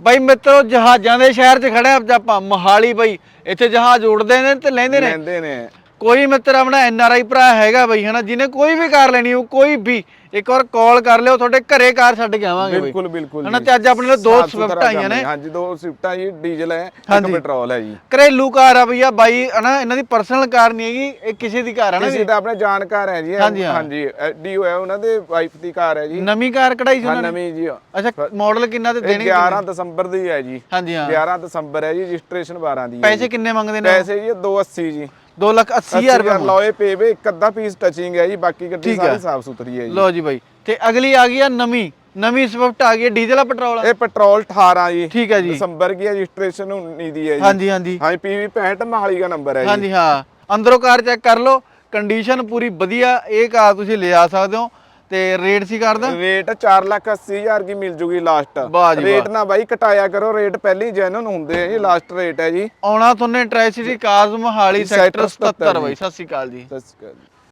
ਬਈ ਮਿੱਤਰੋ, ਜਹਾਜ਼ਾਂ ਦੇ ਸ਼ਹਿਰ 'ਚ ਖੜੇ ਆਪਾਂ ਮੋਹਾਲੀ ਬਈ। ਇੱਥੇ ਜਹਾਜ਼ ਉੜਦੇ ਨੇ ਤੇ ਲੈਂਦੇ ਨੇ। ਲੈਂਦੇ ਨੇ। ਕੋਈ ਮਿੱਤਰ ਆਪਣਾ ਐਨ ਆਰ ਆਈ ਭਰਾ ਹੈਗਾ ਬਈ ਹਨਾ? ਜਿਹਨੇ ਕੋਈ ਵੀ ਕਾਰ ਲੈਣੀ ਹੋ ਕੋਈ ਵੀ ਇੱਕ ਵਾਰ ਕਾਲ ਕਰ ਲਿਓ ਤੁਹਾਡੇ ਘਰੇ ਕਾਰ ਛੱਡ ਕੇ ਆਵਾਂਗੇ ਬਈ। ਬਿਲਕੁਲ ਬਿਲਕੁਲ ਹਨਾ। ਤੇ ਅੱਜ ਆਪਣੇ ਲਈ ਦੋ ਸਵਿਫਟ ਆਈਆਂ ਨੇ। ਹਾਂਜੀ ਦੋ ਸਵਿਫਟਾਂ ਜੀ ਡੀਜ਼ਲ ਹੈ ਇੱਕ। ਪੈਟਰੋਲ ਹੈ ਜੀ। ਘਰੇਲੂ ਕਾਰ ਆ ਭਈਆ ਬਾਈ ਹਨਾ? ਇਹਨਾਂ ਦੀ ਪਰਸਨਲ ਕਾਰ ਨਹੀਂ ਹੈਗੀ ਇਹ ਕਿਸੇ ਦੀ ਕਾਰ ਹੈ ਨਾ ਕਿਸੇ ਦਾ ਆਪਣੇ ਜਾਣਕਾਰ ਹੈ ਜੀ। ਹਾਂਜੀ, ਡੀਓ ਹੈ ਉਹਨਾਂ ਦੇ ਵਾਈਫ ਦੀ ਕਾਰ ਹੈ ਜੀ। ਨਵੀਂ ਕਾਰ ਕਢਾਈ ਸੀ ਉਹਨਾਂ ਨੇ? ਨਵੀਂ ਜੀ ਅੱਛਾ ਮਾਡਲ ਕਿੰਨਾ ਤੇ ਇਹ ਦੇਣੀ 11 ਦਸੰਬਰ ਦੀ ਹੈ ਜੀ। ਹਾਂਜੀ ਹਾਂ। 11 ਦਸੰਬਰ ਹੈ ਜੀ ਰਜਿਸਟ੍ਰੇਸ਼ਨ 12 ਦੀ ਹੈ ਪੈਸੇ ਕਿੰਨੇ ਮੰਗਦੇ ਨੇ ਪੈਸੇ ਜੀ 280 ਜੀ। 2 ਲੱਖ 80 ਹਜ਼ਾਰ ਰੁਪਏ ਲੋਏ ਪੇਵੇ ਇੱਕ ਅੱਧਾ ਪੀਸ ਟਚਿੰਗ ਹੈ ਜੀ ਬਾਕੀ ਗੱਡੀ ਠੀਕ ਹੈ। ਸਾਰੀ ਸਾਫ਼ ਸੁਥਰੀ ਹੈ ਜੀ। ਲੋ ਜੀ ਬਾਈ। ਤੇ ਅਗਲੀ ਆ ਗਈ ਆ ਨਵੀਂ। ਨਵੀਂ ਸਵਿਫਟ ਆ ਗਈ ਹੈ ਡੀਜ਼ਲ ਆ ਪੈਟਰੋਲ ਆ? ਇਹ ਪੈਟਰੋਲ 18 ਜੀ। ਠੀਕ ਹੈ ਜੀ। ਦਸੰਬਰ ਕੀ ਰਜਿਸਟ੍ਰੇਸ਼ਨ 19 ਦੀ ਹੈ ਜੀ। ਹਾਂਜੀ ਹਾਂਜੀ। ਹਾਂਜੀ ਪੀਵੀ 65 ਮਹਾਲੀ ਦਾ ਨੰਬਰ ਹੈ ਜੀ। ਹਾਂਜੀ ਹਾਂ। ਅੰਦਰੋਂ ਕਾਰ ਚੈੱਕ ਕਰ ਲਓ। ਕੰਡੀਸ਼ਨ ਪੂਰੀ ਵਧੀਆ। ਇਹ ਕਾਰ ਤੁਸੀਂ ਲਿਜਾ ਸਕਦੇ ਹੋ। ਤੇ ਰੇਟ ਸੀ ਕਾਰ ਦਾ? ਰੇਟ 4 ਲੱਖ 80 ਹਜ਼ਾਰ ਦੀ ਮਿਲ ਜੂਗੀ ਲਾਸਟ ਰੇਟ ਨਾ ਬਾਈ ਕਟਾਇਆ ਕਰੋ ਰੇਟ ਪਹਿਲੀ ਜੈਨੂਨ ਹੁੰਦੇ ਆ ਜੀ ਲਾਸਟ ਰੇਟ ਹੈ ਜੀ। ਆਉਣਾ ਤੁਹਾਨੂੰ Tricity Cars Mohali sector sector 77 77 ਬਾਈ ਸਤਿ ਸ਼੍ਰੀ ਅਕਾਲ ਜੀ। ਸਤਿ ਸ਼੍ਰੀ ਅਕਾਲ